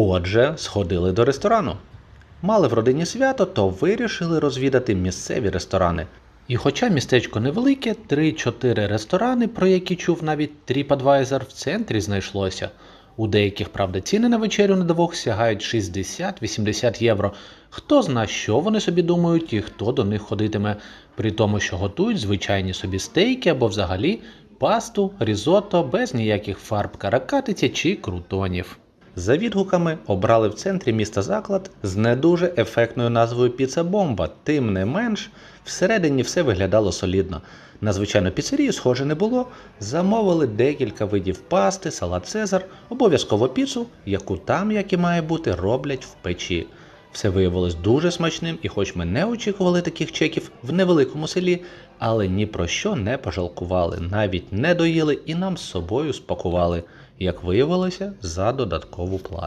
Отже, сходили до ресторану. Мали в родині свято, то вирішили розвідати місцеві ресторани. І хоча містечко невелике, 3-4 ресторани, про які чув навіть TripAdvisor, в центрі знайшлося. У деяких, правда, ціни на вечерю на двох сягають 60-80 євро. Хто зна, що вони собі думають і хто до них ходитиме, при тому, що готують звичайні собі стейки або взагалі пасту, різотто без ніяких фарб каракатиці чи крутонів. За відгуками обрали в центрі міста заклад з не дуже ефектною назвою Піца Бомба. Тим не менш, всередині все виглядало солідно. На звичайну піцерію схоже не було. Замовили декілька видів пасти, салат Цезар, обов'язково піцу, яку там, як і має бути, роблять в печі. Все виявилось дуже смачним, і хоч ми не очікували таких чеків в невеликому селі, але ні про що не пожалкували, навіть не доїли і нам з собою спакували, як виявилося, за додаткову плату.